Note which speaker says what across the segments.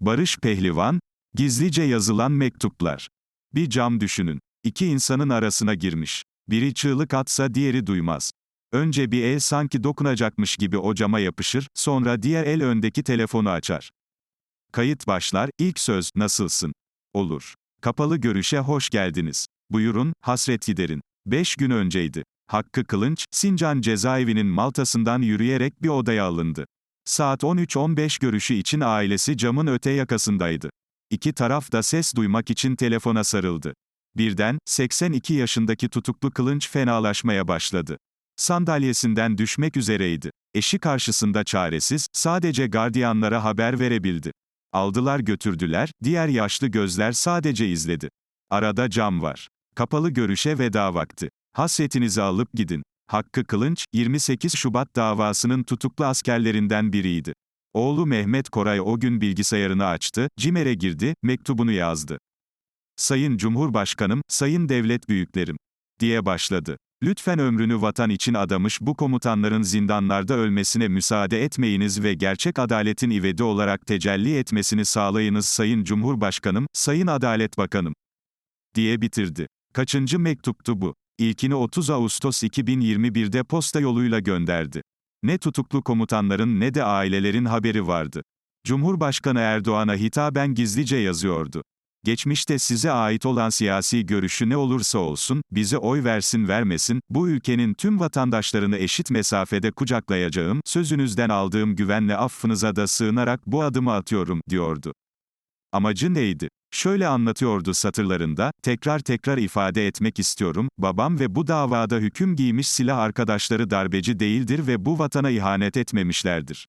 Speaker 1: Barış Pehlivan, gizlice yazılan mektuplar. Bir cam düşünün. İki insanın arasına girmiş. Biri çığlık atsa diğeri duymaz. Önce bir el sanki dokunacakmış gibi o cama yapışır, sonra diğer el öndeki telefonu açar. Kayıt başlar, ilk söz, nasılsın? Olur. Kapalı görüşe hoş geldiniz. Buyurun, hasret giderin. Beş gün önceydi. Hakkı Kılınç, Sincan cezaevinin Maltasından yürüyerek bir odaya alındı. Saat 13.15 görüşü için ailesi camın öte yakasındaydı. İki taraf da ses duymak için telefona sarıldı. Birden, 82 yaşındaki tutuklu Kılınç fenalaşmaya başladı. Sandalyesinden düşmek üzereydi. Eşi karşısında çaresiz, sadece gardiyanlara haber verebildi. Aldılar götürdüler, diğer yaşlı gözler sadece izledi. Arada cam var. Kapalı görüşe veda vakti. Hasretinizi alıp gidin. Hakkı Kılınç, 28 Şubat davasının tutuklu askerlerinden biriydi. Oğlu Mehmet Koray o gün bilgisayarını açtı, CİMER'e girdi, mektubunu yazdı. Sayın Cumhurbaşkanım, sayın devlet büyüklerim, diye başladı. Lütfen ömrünü vatan için adamış bu komutanların zindanlarda ölmesine müsaade etmeyiniz ve gerçek adaletin ivedi olarak tecelli etmesini sağlayınız Sayın Cumhurbaşkanım, Sayın Adalet Bakanım, diye bitirdi. Kaçıncı mektuptu bu? İlkini 30 Ağustos 2021'de posta yoluyla gönderdi. Ne tutuklu komutanların ne de ailelerin haberi vardı. Cumhurbaşkanı Erdoğan'a hitaben gizlice yazıyordu. Geçmişte size ait olan siyasi görüşü ne olursa olsun, bize oy versin vermesin, bu ülkenin tüm vatandaşlarını eşit mesafede kucaklayacağım, sözünüzden aldığım güvenle affınıza da sığınarak bu adımı atıyorum, diyordu. Amacı neydi? Şöyle anlatıyordu satırlarında, tekrar tekrar ifade etmek istiyorum, babam ve bu davada hüküm giymiş silah arkadaşları darbeci değildir ve bu vatana ihanet etmemişlerdir.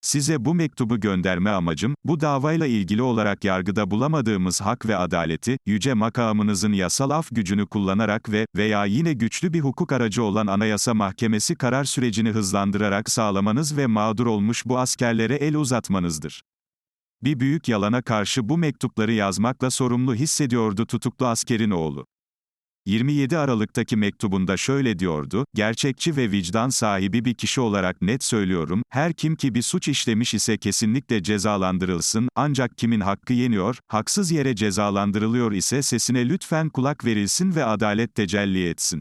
Speaker 1: Size bu mektubu gönderme amacım, bu davayla ilgili olarak yargıda bulamadığımız hak ve adaleti, yüce makamınızın yasal af gücünü kullanarak ve veya yine güçlü bir hukuk aracı olan Anayasa Mahkemesi karar sürecini hızlandırarak sağlamanız ve mağdur olmuş bu askerlere el uzatmanızdır. Bir büyük yalana karşı bu mektupları yazmakla sorumlu hissediyordu tutuklu askerin oğlu. 27 Aralık'taki mektubunda şöyle diyordu, gerçekçi ve vicdan sahibi bir kişi olarak net söylüyorum, her kim ki bir suç işlemiş ise kesinlikle cezalandırılsın, ancak kimin hakkı yeniyor, haksız yere cezalandırılıyor ise sesine lütfen kulak verilsin ve adalet tecelli etsin.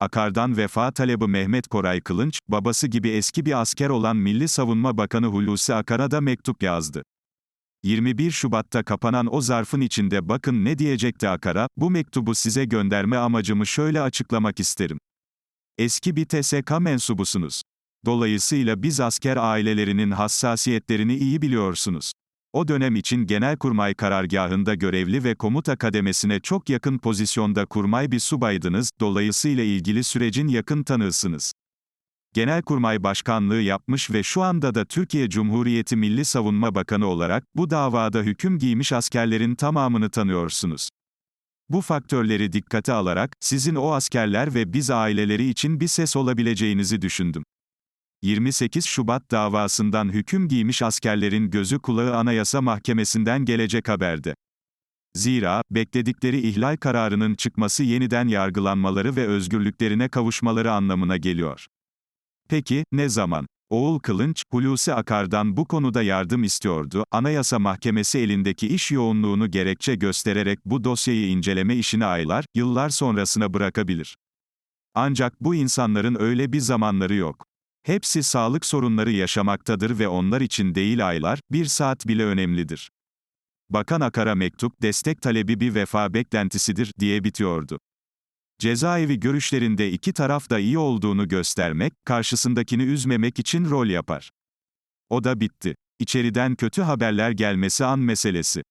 Speaker 1: Akar'dan vefa talebi Mehmet Koray Kılınç, babası gibi eski bir asker olan Milli Savunma Bakanı Hulusi Akar'a da mektup yazdı. 21 Şubat'ta kapanan o zarfın içinde bakın ne diyecekti Akar'a, bu mektubu size gönderme amacımı şöyle açıklamak isterim. Eski bir TSK mensubusunuz. Dolayısıyla biz asker ailelerinin hassasiyetlerini iyi biliyorsunuz. O dönem için Genelkurmay karargahında görevli ve komuta kademesine çok yakın pozisyonda kurmay bir subaydınız, dolayısıyla ilgili sürecin yakın tanığısınız. Genelkurmay Başkanlığı yapmış ve şu anda da Türkiye Cumhuriyeti Milli Savunma Bakanı olarak, bu davada hüküm giymiş askerlerin tamamını tanıyorsunuz. Bu faktörleri dikkate alarak, sizin o askerler ve biz aileleri için bir ses olabileceğinizi düşündüm. 28 Şubat davasından hüküm giymiş askerlerin gözü kulağı Anayasa Mahkemesi'nden gelecek haberde. Zira, bekledikleri ihlal kararının çıkması yeniden yargılanmaları ve özgürlüklerine kavuşmaları anlamına geliyor. Peki, ne zaman? Oğul Kılınç, Hulusi Akar'dan bu konuda yardım istiyordu, Anayasa Mahkemesi elindeki iş yoğunluğunu gerekçe göstererek bu dosyayı inceleme işini aylar, yıllar sonrasına bırakabilir. Ancak bu insanların öyle bir zamanları yok. Hepsi sağlık sorunları yaşamaktadır ve onlar için değil aylar, bir saat bile önemlidir. Bakan Akar'a mektup, destek talebi bir vefa beklentisidir, diye bitiyordu. Cezaevi görüşlerinde iki taraf da iyi olduğunu göstermek, karşısındakini üzmemek için rol yapar. O da bitti. İçeriden kötü haberler gelmesi an meselesi.